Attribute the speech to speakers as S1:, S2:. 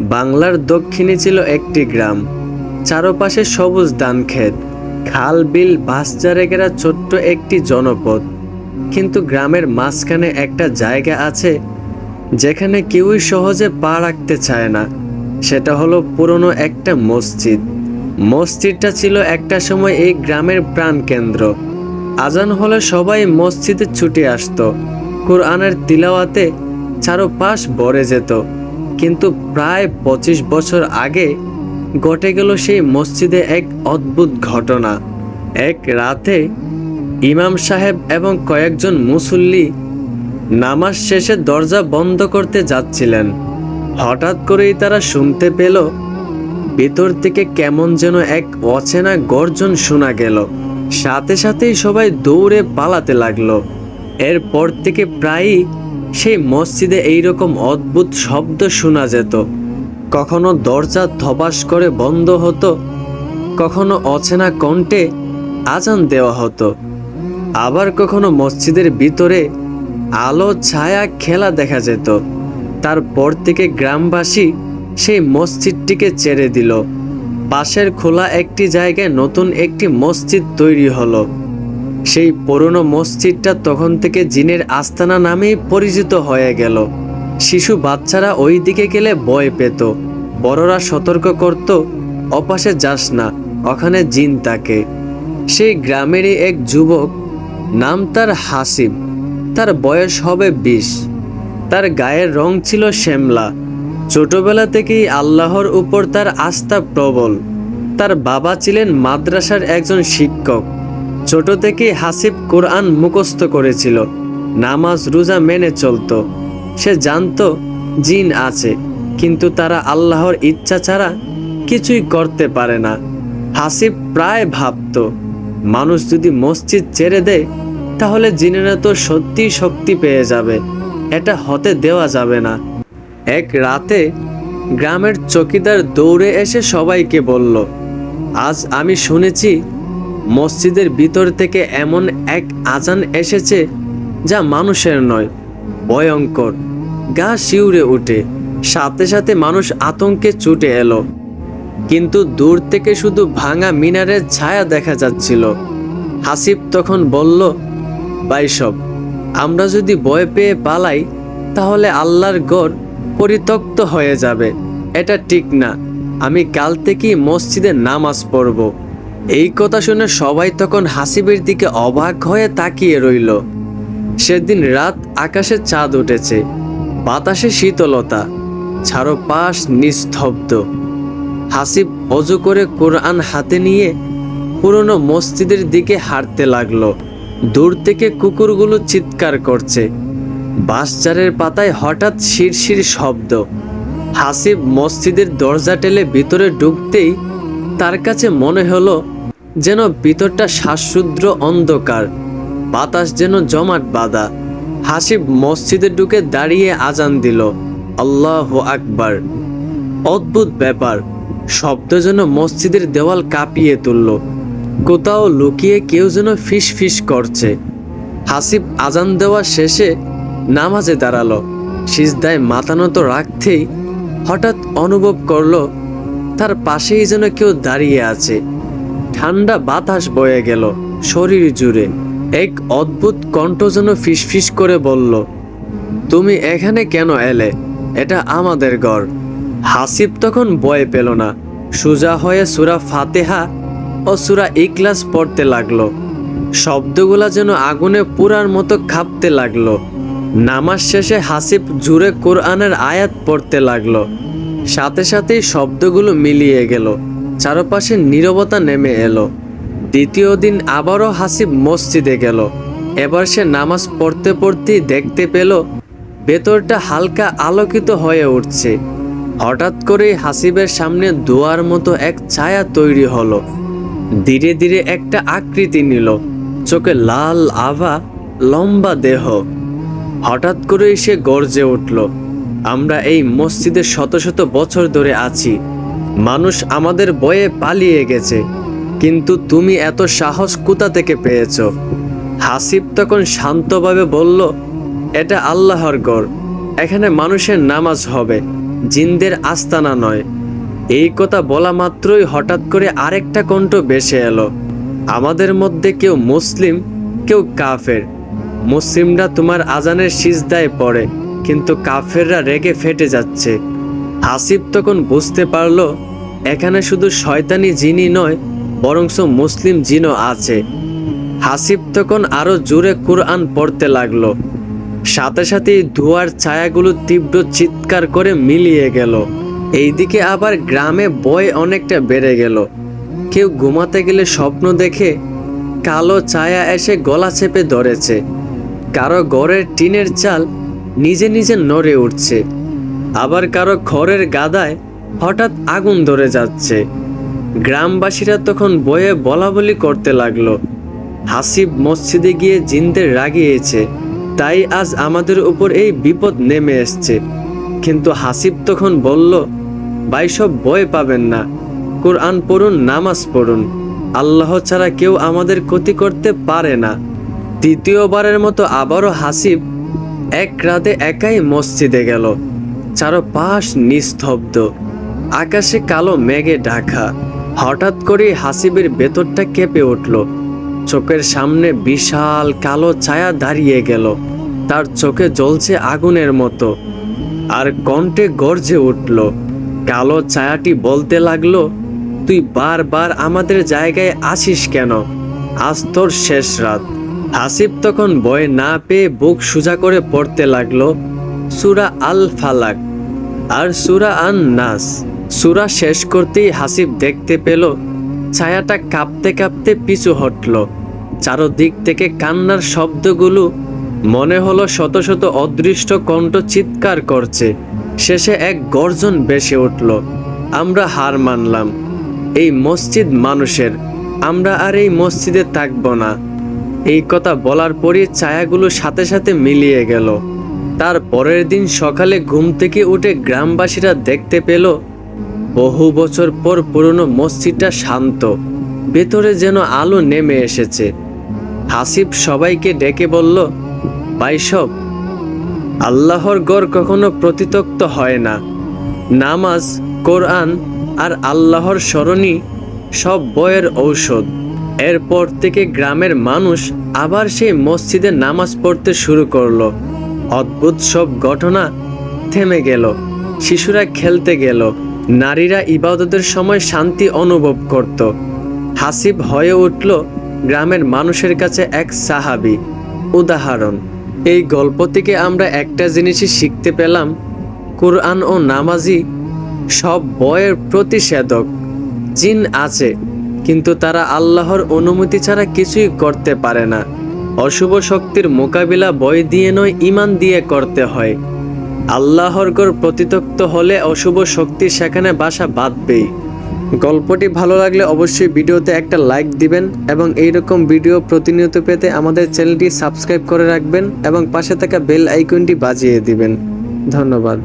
S1: বাংলার দক্ষিণে ছিল একটি গ্রাম। চারপাশে সবুজ ধান ক্ষেত খাল, বিল বাসচারে ঘেরা ছোট্ট একটি জনপদ। কিন্তু গ্রামের মাঝখানে একটা জায়গা আছে যেখানে কেউই সহজে পা রাখতে চায় না। সেটা হলো পুরনো একটা মসজিদ। মসজিদটা ছিল একটা সময় এই গ্রামের প্রাণকেন্দ্র। আজান হলে সবাই মসজিদে ছুটে আসতো। কোরআনের তিলাওয়াতে চারোপাশ ভরে যেত। কিন্তু প্রায় পঁচিশ বছর আগে ঘটে গেল সেই মসজিদে এক অদ্ভুত ঘটনা। এক রাতে ইমাম সাহেব এবং কয়েকজন মুসল্লি নামাজ শেষে দরজা বন্ধ করতে যাচ্ছিলেন। হঠাৎ করেই তারা শুনতে পেল, ভেতর থেকে কেমন যেন এক অচেনা গর্জন শোনা গেল। সাথে সাথেই সবাই দৌড়ে পালাতে লাগল। এরপর থেকে প্রায়ই সেই মসজিদে এইরকম অদ্ভুত শব্দ শোনা যেত। কখনো দরজা ধবাস করে বন্ধ হতো, কখনো অচেনা কণ্ঠে আজান দেওয়া হতো। আবার কখনো মসজিদের ভিতরে আলো, ছায়া, খেলা দেখা যেত। তারপর থেকে গ্রামবাসী সেই মসজিদটিকে ছেড়ে দিল। পাশের খোলা একটি জায়গায় নতুন একটি মসজিদ তৈরি হলো। সেই পুরনো মসজিদটা তখন থেকে জিনের আস্তানা নামেই পরিচিত হয়ে গেল। শিশু বাচ্চারা ওই দিকে গেলে ভয় পেত। বড়রা সতর্ক করত, অপাশে যাস না, ওখানে জিন তাকে সেই গ্রামেরই এক যুবক, নাম তার হাসিব তার বয়স হবে বিশ। তার গায়ের রং ছিল শ্যামলা। ছোটবেলা থেকেই আল্লাহর উপর তার আস্থা প্রবল। তার বাবা ছিলেন মাদ্রাসার একজন শিক্ষক। ছোট থেকে হাসিব কোরআন মুখস্থ করেছিল। নামাজ রোজা মেনে চলতো। সে জানতো জিন আছে, কিন্তু তারা আল্লাহর ইচ্ছা ছাড়া কিছুই করতে পারে না। হাসিব প্রায় ভাবতো, মানুষ যদি মসজিদ ছেড়ে দেয়, তাহলে জিনেরা তো সত্যিই শক্তি পেয়ে যাবে। এটা হতে দেওয়া যাবে না। এক রাতে গ্রামের চকিদার দৌড়ে এসে সবাইকে বলল, আজ আমি শুনেছি মসজিদের ভিতর থেকে এমন এক আজান এসেছে যা মানুষের নয়, ভয়ঙ্কর। গা শিউরে উঠে সাথে সাথে মানুষ আতঙ্কে ছুটে এলো। কিন্তু দূর থেকে শুধু ভাঙা মিনারের ছায়া দেখা যাচ্ছিল। হাসিব তখন বলল বাইসব আমরা যদি ভয় পেয়ে পালাই, তাহলে আল্লাহর গড় পরিত্যক্ত হয়ে যাবে। এটা ঠিক না। আমি কাল থেকেই মসজিদে নামাজ পড়ব। এই কথা শুনে সবাই তখন হাসিবের দিকে অবাক হয়ে তাকিয়ে রইল। সেদিন রাত আকাশে চাঁদ উঠেছে, বাতাসে শীতলতা ছাড়ো পাশ নিস্তব্ধ। হাসিব অজু করে কোরআন হাতে নিয়ে পুরনো মসজিদের দিকে হাঁটতে লাগল। দূর থেকে কুকুরগুলো চিৎকার করছে। বাঁশচারের পাতায় হঠাৎ শিরশির শব্দ। হাসিব মসজিদের দরজা টেলে ভিতরে ঢুকতেই তার কাছে মনে হলো যেন ভিতরটা শ্বাসরুদ্র অন্ধকার, বাতাস যেন জমাট বাঁধা। হাসিব মসজিদে ঢুকে দাঁড়িয়ে আজান দিল, আল্লাহ আকবার। অদ্ভুত ব্যাপার, শব্দ যেন মসজিদের দেওয়াল কাঁপিয়ে তুলল। কোথাও লুকিয়ে কেউ যেন ফিস ফিস করছে। হাসিব আজান দেওয়া শেষে নামাজে দাঁড়াল। সিজদায় মাতানত রাখতেই হঠাৎ অনুভব করল, তার পাশেই যেন কেউ দাঁড়িয়ে আছে। ঠান্ডা বাতাস বয়ে গেল, শরীর জুড়ে। এক অদ্ভুত কণ্ঠ যেন ফিসফিস করে বলল, তুমি এখানে কেন এলে? এটা আমাদের ঘর। হাসিব তখন ভয় পেল না। সুজা হয়ে সুরা ফাতেহা ও সুরা ইকলাস পড়তে লাগল। শব্দগুলা যেন আগুনে পুরার মতো খাপতে লাগল। নামাজ শেষে হাসিব জুড়ে কোরআনের আয়াত পড়তে লাগল। সাথে সাথেই শব্দগুলো মিলিয়ে গেল। চারপাশে নীরবতা নেমে এলো। দ্বিতীয় দিন আবারও হাসিব মসজিদে গেল। এবার সে নামাজ পড়তে পড়তেই দেখতে পেল, ভেতরটা হালকা আলোকিত হয়ে উঠছে। হঠাৎ করেই হাসিবের সামনে দোয়ার মতো এক ছায়া তৈরি হলো। ধীরে ধীরে একটা আকৃতি নিল। চোখে লাল আভা, লম্বা দেহ। হঠাৎ করেই সে গর্জে উঠল, আমরা এই মসজিদে শত শত বছর ধরে আছি। মানুষ আমাদের বয়ে পালিয়ে গেছে। কিন্তু তুমি এত সাহস কোথা থেকে পেয়েছ? হাসিব তখন শান্তভাবে বলল, এটা আল্লাহর গড়। এখানে মানুষের নামাজ হবে, জিনদের আস্তানা নয়। এই কথা বলা মাত্রই হঠাৎ করে আরেকটা কণ্ঠ বেসে এলো। আমাদের মধ্যে কেউ মুসলিম, কেউ কাফের। মুসলিমরা তোমার আজানের সিজদায় পড়ে, কিন্তু কাফেররা রেগে ফেটে যাচ্ছে। হাসিব তখন বুঝতে পারল, এখানে শুধু শয়তানি জিনই নয়, বরংস মুসলিম জিনও আছে। হাসিব তখন আরও জোরে কুরআন পড়তে লাগল। সাথে সাথে ধোয়ার ছায়াগুলো তীব্র চিৎকার করে মিলিয়ে গেল। এইদিকে আবার গ্রামে বয় অনেকটা বেড়ে গেল। কেউ ঘুমাতে গেলে স্বপ্ন দেখে কালো ছায়া এসে গলা চেপে ধরেছে। কারও ঘরের টিনের চাল নিজে নিজে নড়ে উঠছে। আবার কারও খড়ের গাদায় হঠাৎ আগুন ধরে যাচ্ছে। গ্রামবাসীরা তখন বয়ে বলা বলি করতে লাগল। হাসিব মসজিদে গিয়ে জিনদের রাগিয়েছে। তাই আজ আমাদের উপর এই বিপদ নেমে এসছে। কিন্তু হাসিব তখন বলল, ভাই, সব ভয় পাবেন না। কোরআন পড়ুন, নামাজ পড়ুন। আল্লাহ ছাড়া কেউ আমাদের ক্ষতি করতে পারে না। দ্বিতীয়বারের মতো আবারও হাসিব এক রাতে একাই মসজিদে গেল। চারপাশ নিস্তব্ধ। আকাশে কালো মেঘে ঢাকা। হঠাৎ করে হাসিবের ভেতরটা কেঁপে উঠল। চোখের সামনে বিশাল কালো ছায়া দাঁড়িয়ে গেল। তার চোখে জ্বলছে আগুনের মতো। আর কণ্ঠে গর্জে উঠল, কালো ছায়াটি বলতে লাগল, তুই বারবার আমাদের জায়গায় আসিস কেন? আজ তোর শেষ রাত। হাসিব তখন ভয় না পেয়ে বুক সোজা করে পড়তে লাগল সুরা আল ফালাক আর সুরা আন নাস সুরা শেষ করতেই হাসিব দেখতে পেল, ছায়াটা কাঁপতে কাঁপতে পিছু হটল। চারদিক থেকে কান্নার শব্দগুলো মনে হলো শত শত অদৃষ্ট কণ্ঠ চিৎকার করছে। শেষে এক গর্জন বেসে উঠল, আমরা হার মানলাম, এই মসজিদ মানুষের, আমরা আর এই মসজিদে থাকব না। এই কথা বলার পরই ছায়াগুলো সাথে সাথে মিলিয়ে গেল। তার পরের দিন সকালে ঘুম থেকে উঠে গ্রামবাসীরা দেখতে পেল, বহু বছর পর পুরনো মসজিদটা শান্ত, ভেতরে যেন আলো নেমে এসেছে। হাসিব সবাইকে ডেকে বলল বাইসব আল্লাহর গড় কখনো প্রতিতক্ত হয় না। নামাজ, কোরআন আর আল্লাহর স্মরণই সব বয়ের ঔষধ। এরপর থেকে গ্রামের মানুষ আবার সেই মসজিদে নামাজ পড়তে শুরু করল। অদ্ভুত সব ঘটনা থেমে গেল। শিশুরা খেলতে গেল। নারীরা ইবাদতের সময় শান্তি অনুভব করত। হাসিব হয়ে উঠল গ্রামের মানুষের কাছে এক সাহাবি। উদাহরণ, এই গল্প থেকে আমরা একটা জিনিসই শিখতে পেলাম, কোরআন ও নামাজি সব বয়ের প্রতিষেধক, জিন আছে, কিন্তু তারা আল্লাহর অনুমতি ছাড়া কিছুই করতে পারে না। অশুভ শক্তির মোকাবিলা বই দিয়ে নয় ইমান দিয়ে করতে হয়। আল্লাহর গড় প্রতিতক্ত হলে অশুভ শক্তি সেখানে বাসা বাঁধবেই। গল্পটি ভালো লাগলে অবশ্যই ভিডিওতে একটা লাইক দিবেন এবং এই রকম ভিডিও প্রতিনিয়ত পেতে আমাদের চ্যানেলটি সাবস্ক্রাইব করে রাখবেন এবং পাশে থাকা বেল আইকনটি বাজিয়ে দিবেন। ধন্যবাদ।